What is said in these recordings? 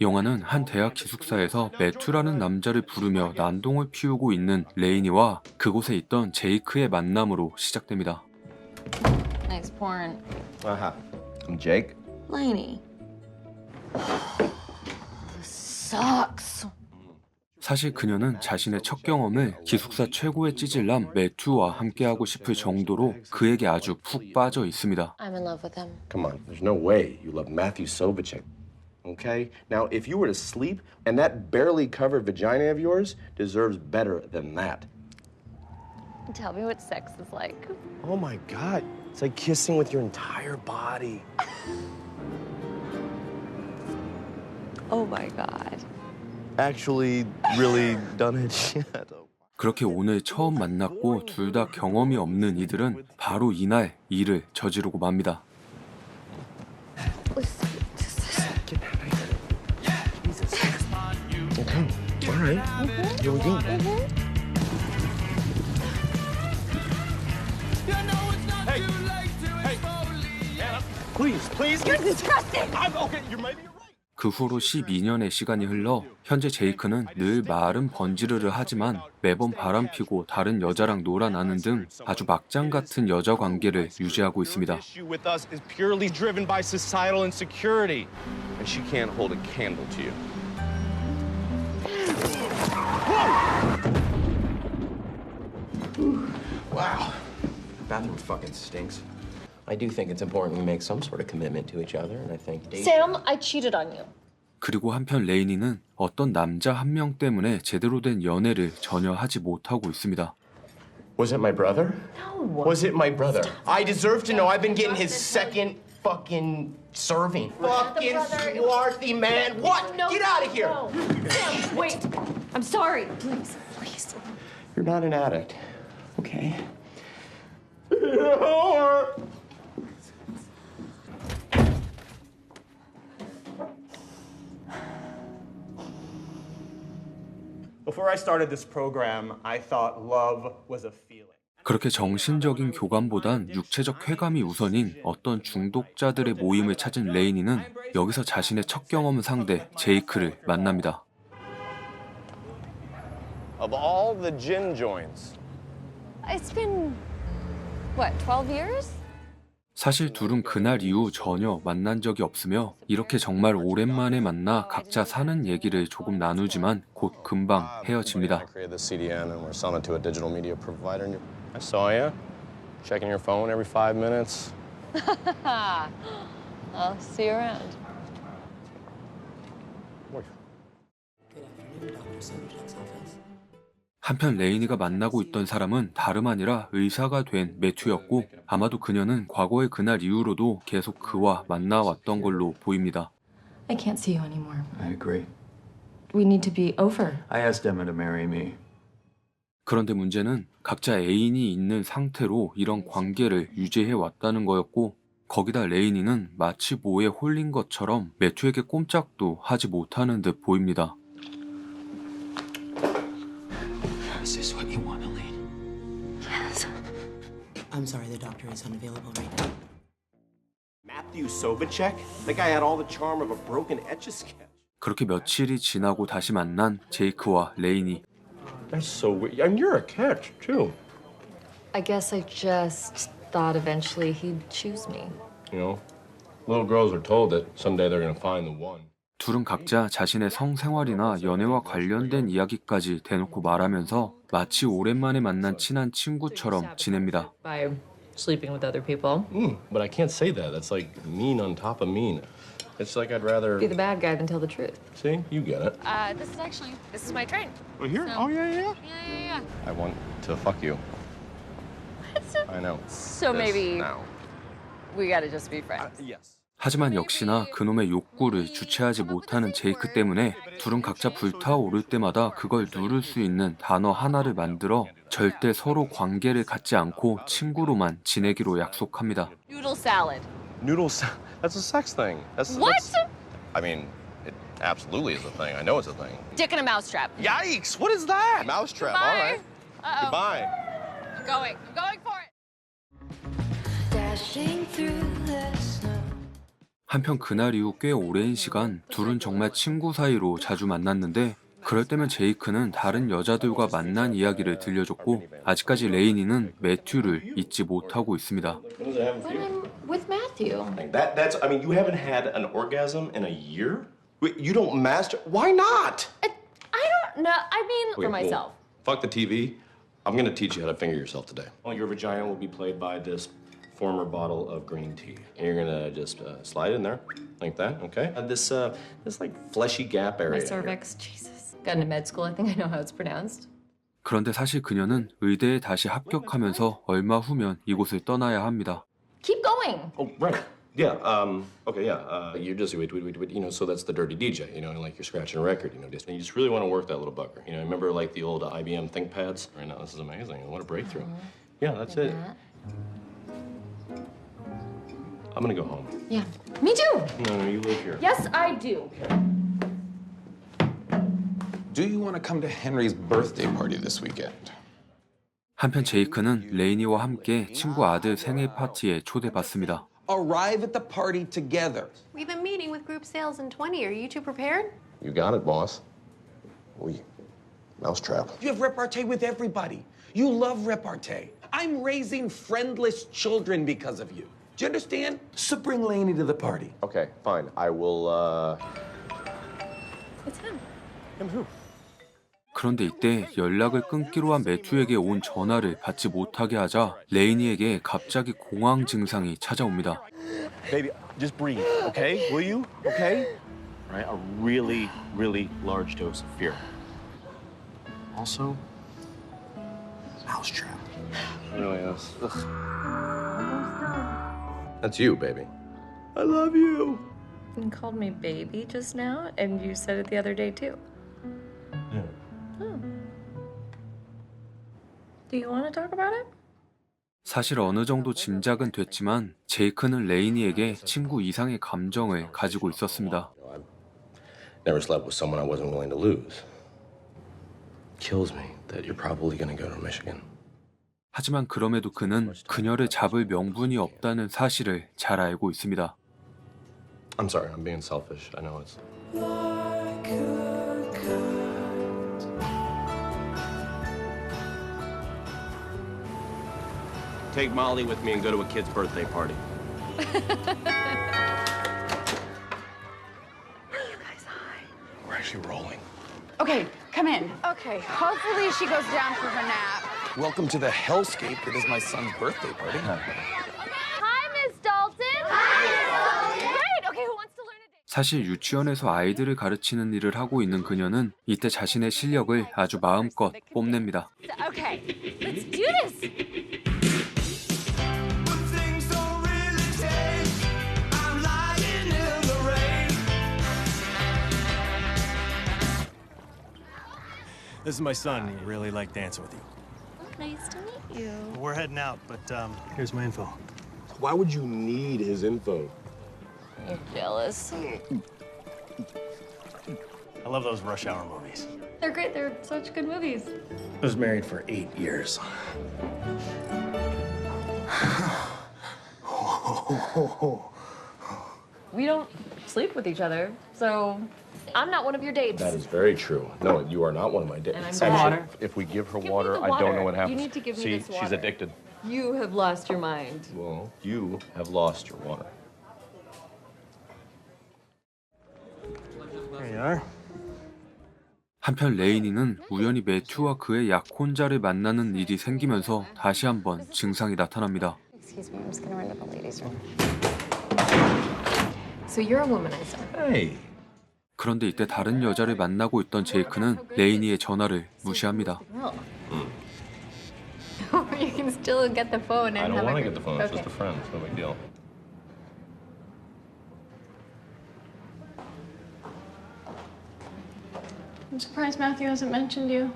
영화는 한 대학 기숙사에서 매튜라는 남자를 부르며 난동을 피우고 있는 레이니와 그곳에 있던 제이크의 만남으로 시작됩니다. Nice porn. Uh-huh. I'm Jake. Laney. This sucks. 사실 그녀는 자신의 첫 경험을 기숙사 최고의 찌질남 매튜와 함께하고 싶을 정도로 그에게 아주 푹 빠져 있습니다. I'm in love with him. Come on, there's no way you love Matthew Sobachek. Okay? Now, if you were to sleep, and that barely covered vagina of yours deserves better than that. Tell me what sex is like. Oh my god. It's like kissing with your entire body. Oh my god. Actually, really done it yet. 그렇게 오늘 처음 만났고 둘 다 경험이 없는 이들은 바로 이날 일을 저지르고 맙니다. You're right. 그 후로 12년의 시간이 흘러 현재 제이크는 늘 말은 번지르르 하지만 매번 바람피고 다른 여자랑 놀아나는 등 아주 막장 같은 여자 관계를 유지하고 있습니다. to you. Wow. Bathroom fucking stinks. I do think it's important we make some sort of commitment to each other, and I think dating- Sam, I cheated on you. 그리고 한편 레이니는 어떤 남자 한 명 때문에 제대로 된 연애를 전혀 하지 못하고 있습니다. Was it my brother? No. Was it my brother? I deserve to know. I've been getting his second fucking serving. Fucking brother. It was- swarthy man. What? No, Get out of here. no. Sam, wait. I'm sorry. Please, please. You're not an addict. Okay. Before I started this program, I thought love was a feeling. 그렇게 정신적인 교감보단 육체적 쾌감이 우선인 어떤 중독자들의 모임을 찾은 레이니는 여기서 자신의 첫 경험 상대 제이크를 만납니다. Of all the gin joints, It's been, what, 12 years? 사실 둘은 그날 이후 전혀 만난 적이 없으며 이렇게 정말 오랜만에 만나 각자 사는 얘기를 조금 나누지만 곧 금방 헤어집니다. 한편 레이니가 만나고 있던 사람은 다름 아니라 의사가 된 매튜였고 아마도 그녀는 과거의 그날 이후로도 계속 그와 만나왔던 걸로 보입니다. I can't see you anymore. I agree. We need to be over. I asked Emma to marry me. 그런데 문제는 각자 애인이 있는 상태로 이런 관계를 유지해 왔다는 거였고 거기다 레이니는 마치 뭐에 홀린 것처럼 매튜에게 꼼짝도 하지 못하는 듯 보입니다. Is this what you want, Elaine? Yes. I'm sorry, the doctor is unavailable right now. Matthew Sobachek? That guy had all the charm of a broken etch-a-sketch. 그렇게 며칠이 지나고 다시 만난 제이크와 레이니. That's so weird. I mean, you're a catch, too. I guess I just thought eventually he'd choose me. You know, little girls are told that someday they're going to find the one. 둘은 각자 자신의 성생활이나 연애와 관련된 이야기까지 대놓고 말하면서 마치 오랜만에 만난 친한 친구처럼 지냅니다. by sleeping with other people. Mm, but I can't say that. That's like mean on top of mean. It's like I'd rather. Be the bad guy than tell the truth. See, you get it. Uh, this is actually, this is my train. Well, here. So- Oh yeah, yeah. Yeah, yeah, yeah. I want to fuck you. I know. So This maybe now. we gotta just be friends. Yes. 하지만 역시나 그놈의 욕구를 주체하지 못하는 제이크 때문에 둘은 각자 불타오를 때마다 그걸 누를 수 있는 단어 하나를 만들어 절대 서로 관계를 갖지 않고 친구로만 지내기로 약속합니다. Noodle salad. Noodles. That's a sex thing. That's What? that's- I mean, it absolutely is a thing. I know it's a thing. Dick in a mousetrap. Yikes! What is that? Mousetrap. All right. Uh-oh. Goodbye. I'm going. I'm going for it. Dashing through. 한편 그날 이후 꽤 오랜 시간 둘은 정말 친구 사이로 자주 만났는데 그럴 때면 제이크는 다른 여자들과 만난 이야기를 들려줬고 아직까지 레이니는 매튜를 잊지 못하고 있습니다. What does it have with Matthew. That that's I mean, you haven't had an orgasm in a year? You don't master why not? I, don't know. I mean, for well, myself. fuck the TV. I'm gonna teach you how to finger yourself today. Well, your vagina will be played by this former bottle of green tea. And you're gonna just uh, slide in there like that, okay? And this uh, this like fleshy gap area. My here. cervix. Jesus. Got into med school. I think I know how it's pronounced. 그런데 사실 그녀는 의대에 다시 합격하면서 얼마 후면 이곳을 떠나야 합니다. Keep going. Oh, right. Yeah. Um. Okay. Yeah. Uh. You're just wait, wait, wait, wait. You know. So that's the dirty DJ. You know, like you're scratching a record. You know. Just, and you just really want to work that little bugger. You know. Remember like the old uh, IBM ThinkPads? Right now, this is amazing. What a breakthrough. Yeah. That's it. I'm gonna go home. Yeah. Me too. No, no, you live here. Yes, I do. Do you want to come to Henry's birthday party this weekend? 한편 제이크는 레이니와 함께 친구 아들 생일 파티에 초대받습니다. Arrive at the party together. We've been meeting with group sales in 20. Are you two prepared? You got it, boss. We mousetrap. You have repartee with everybody. You love repartee. I'm raising friendless children because of you. Do you understand? So bring Laney to the party. Okay, fine. I will. uh... It's him. 그런데 이때 연락을 끊기로 한 매튜에게 온 전화를 받지 못하게 하자 레이니에게 갑자기 공황 증상이 찾아옵니다. Baby, just breathe, okay? Will you? Okay? Right? A really, really large dose of fear. Also, mousetrap. Really is. That's you, baby. I love you. You called me baby just now, and you said it the other day too. Yeah. Oh. Do you want to talk about it? 사실 어느 정도 짐작은 됐지만 제이크는 레이니에게 친구 이상의 감정을 가지고 있었습니다. I've never slept with someone I wasn't willing to lose. Kills me that you're probably gonna go to Michigan. 하지만 그럼에도 그는 그녀를 잡을 명분이 없다는 사실을 잘 알고 있습니다. I'm sorry, I'm being selfish. I know it's. Take Molly with me and go to a kid's birthday party. We're actually rolling. Okay, come in. Okay, hopefully she goes down for her nap. Welcome to the hellscape that is my son's birthday party. Hi, Miss Dalton. Hi. Great. Okay, who wants to learn a dance? 사실 유치원에서 아이들을 가르치는 일을 하고 있는 그녀는 이때 자신의 실력을 아주 마음껏 뽐냅니다. Okay, let's do this. This is my son. He really liked dancing with you. Nice to meet you. We're heading out, but um, here's my info. Why would you need his info? You're jealous. I love those rush hour movies. They're great. They're such good movies. I was married for eight years. We don't sleep with each other, so I'm not one of your dates. That is very true. No, you are not one of my dates. And I'm Actually, water. If we give her Give me water, the I don't know water. what You happens. need to give me See, this she's water. addicted. You have lost your mind. Well, you have lost your water. There you are. 한편 레이니는 우연히 매튜와 그의 약혼자를 만나는 일이 생기면서 다시 한번 증상이 나타납니다. Excuse me, I'm just gonna run to the ladies' room. So you're a womanizer. Hey. 그런데 이때 다른 여자를 만나고 있던 제이크는 레이니의 전화를 무시합니다. Well. you can still get the phone and I don't have want to a get the phone. It's just a friend. It's no big deal. I'm surprised Matthew hasn't mentioned you.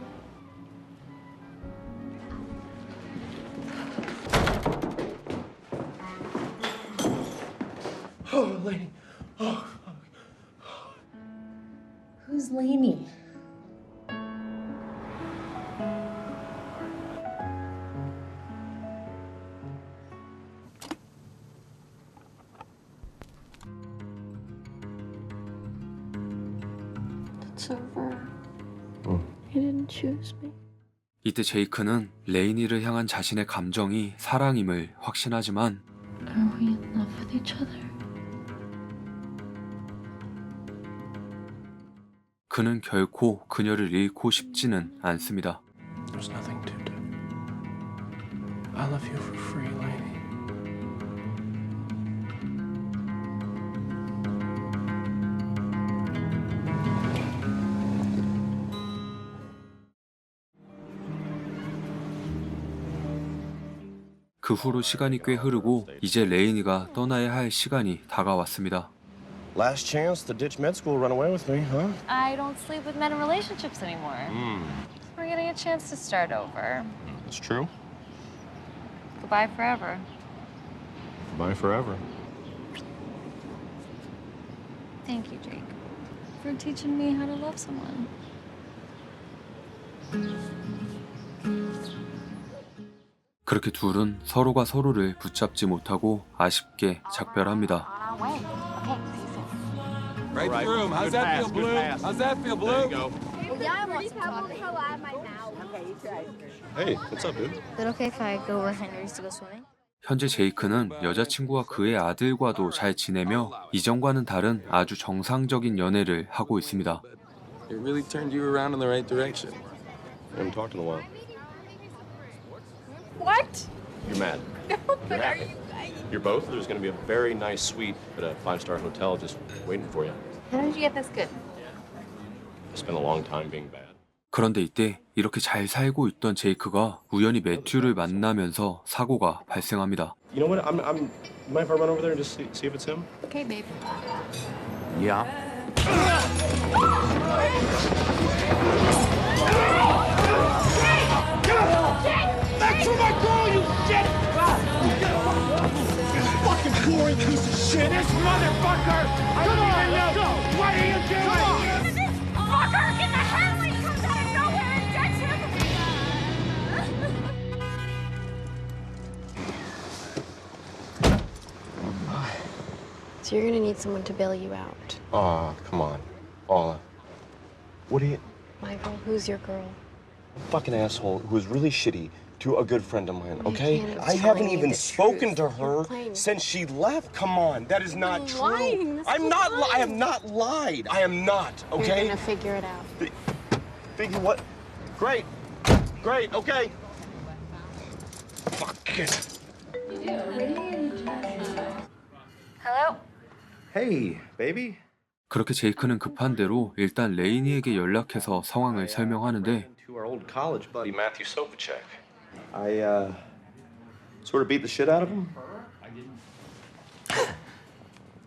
Oh, lady. Who's Lainey? It's over. You didn't choose me. 이때 제이크는 레이니를 향한 자신의 감정이 사랑임을 확신하지만 Are we in love with each other? 그는 결코 그녀를 잃고 싶지는 않습니다. There's nothing to do. I love you for free, lady. 그 후로 시간이 꽤 흐르고 이제 레이니가 떠나야 할 시간이 다가왔습니다. Last chance to ditch med school, run away with me, huh? I don't sleep with men in relationships anymore. We're getting a chance to start over. It's true. Goodbye forever. Bye forever. Thank you, Jake, for teaching me how to love someone. 그렇게 둘은 서로가 서로를 붙잡지 못하고 아쉽게 작별합니다. Right, Right. through him. How's that pass, feel, Blue? How's that feel, There you Blue? go. Yeah, I want some coffee. Hey, what's up, dude? Is it okay if I go where Henry used to go swimming? 현재 제이크는 여자친구와 그의 아들과도 잘 지내며 이전과는 다른 아주 정상적인 연애를 하고 있습니다. It really turned you around in the right direction. I haven't talked in a while. What? You're mad. You're happy. You're both? There's gonna be a very nice suite at a five-star hotel just waiting for you. How did you get this good? I spent a long time being bad. 그런데 이때 이렇게 잘 살고 있던 제이크가 우연히 매튜를 만나면서 사고가 발생합니다. You know what? I'm, I'm. Mind if I run over there and just see, see if it's him? Okay, babe. Yeah. That's for my girl, you shit! Fucking boring piece of shit! This motherfucker! I don't even know! What are you doing? This fucker! Get the hell comes out of nowhere and gets him! So you're gonna need someone to bail you out. Aw, come on. Aw. What are you. Michael, who's your girl? A fucking asshole who is really shitty to a good friend of mine, okay? can't I tell haven't me even the spoken truth. to You're her playing. since she left. Come on, that is not You're true. lying. This I'm whole not. Li- I time. have not lied. I am not. You're Okay. gonna figure it out. Figure what? Great. Great. Okay. Fuck it. Hello? Hey, baby. 그렇게 제이크는 급한 대로 일단 레이니에게 연락해서 상황을 설명하는데 To our old college buddy Matthew Sopacek. I uh, sort of beat the shit out of him.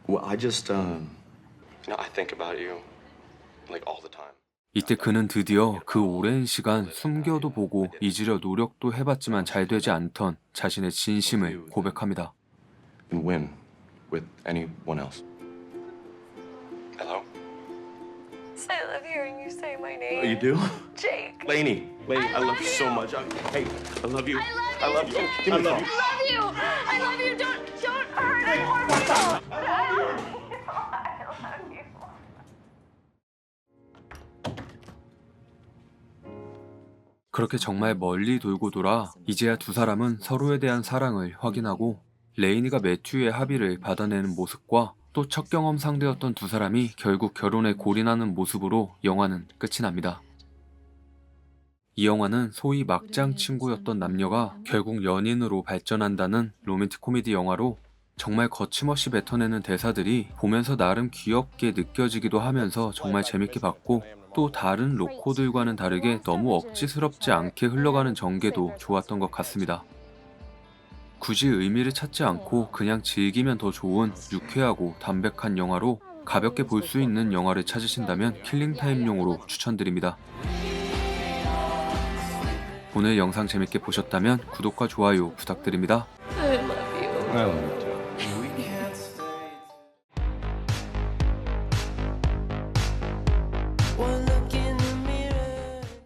Well, I just um, you know, I think about you like all the time. 이때 그는 드디어 그 오랜 시간 숨겨도 보고 잊으려 노력도 해봤지만 잘 되지 않던 자신의 진심을 고백합니다. and win with anyone else. Hello? I love hearing you say my Oh, name. you do? Jake. Lainey. Lainey, I, love, love you so you. much. I, hey, I love you. I love you, I love you. I love you! I love you! Don't, don't hurt any more people! I love you! I love you. 그렇게 정말 멀리 돌고 돌아 이제야 두 사람은 서로에 대한 사랑을 확인하고 레이니가 매튜의 합의를 받아내는 모습과 또 첫 경험 상대였던 두 사람이 결국 결혼에 골인하는 모습으로 영화는 끝이 납니다. 이 영화는 소위 막장 친구였던 남녀가 결국 연인으로 발전한다는 로맨틱 코미디 영화로 정말 거침없이 뱉어내는 대사들이 보면서 나름 귀엽게 느껴지기도 하면서 정말 재밌게 봤고 또 다른 로코들과는 다르게 너무 억지스럽지 않게 흘러가는 전개도 좋았던 것 같습니다. 굳이 의미를 찾지 않고 그냥 즐기면 더 좋은 유쾌하고 담백한 영화로 가볍게 볼 수 있는 영화를 찾으신다면 킬링타임용으로 추천드립니다. 오늘 영상 재밌게 보셨다면 구독과 좋아요 부탁드립니다. I love you.